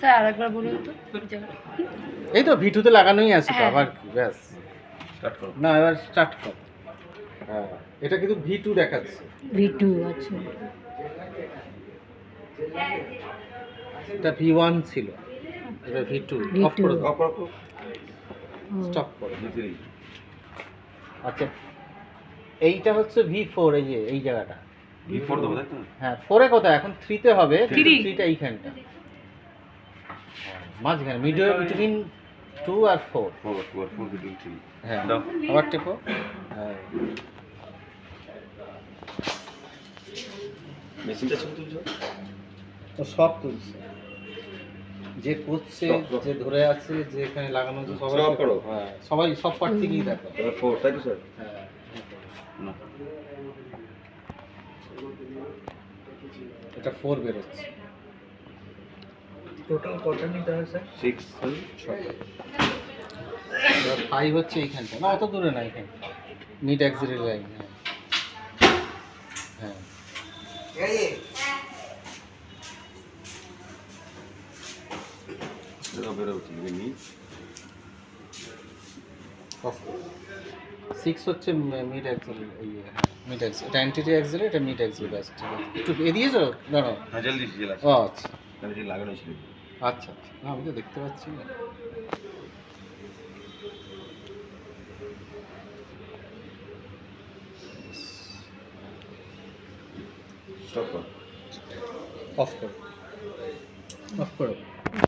Sir আরেকবার বলুন তো। এই তো ভিটুতে লাগানোই আছে তো হ্যাঁ। আবার কি ব্যাস। স্টার্ট করো। না এবার স্টার্ট কর। হ্যাঁ এটা কিন্তু ভি টু দেখাচ্ছে। ভিটু আচ্ছা এটা ভি ওয়ান ছিল। এটা ভি টু অফ করে দাও। অফ করো করো। স্টপ করো আচ্ছা। এইটা হচ্ছে ভি ফোর এই যে এই জায়গাটা। ভি হ্যাঁ ফোরে কোথায়? এখন থ্রিতে হবে। থ্রিটা এইখানটা। হ্যাঁ, মাঝখানে মিডিও বিটুইন টু আর ফোর হ্যাঁ আবার টেপো। হ্যাঁ। মেশিনটা ছবি তুলছো? তো সব তুলছে। যে করছে। যে ধরে আছে যে এখানে লাগানো আছে সবাই। হ্যাঁ সবাই সব পার্ট থেকেই দেখো। ফোর তাই তো স্যার হ্যাঁ। এটা ফোর বেরোচ্ছে। টোটাল কটা নিতে হয় স্যার সিক্স এবার ফাইভ হচ্ছে এইখানটা। না অত দূরে না এখানে। মিড অ্যাক্সিলের লাইন হ্যাঁ। হ্যাঁ। সিক্স হচ্ছে মিড অ্যাক্সিল এই হ্যাঁ। মিড অ্যাক্সিল এটা অ্যান্টিটি অ্যাক্সিল এটা মিড ঠিক আছে। একটু এ দিয়েছ দাঁড়াও। হ্যাঁ জলদি জেলা ও আচ্ছা। লাগানো ছিল। আচ্ছা না আমি তো দেখতে পাচ্ছি না। স্টপ কর। অফ করো। অফ করো।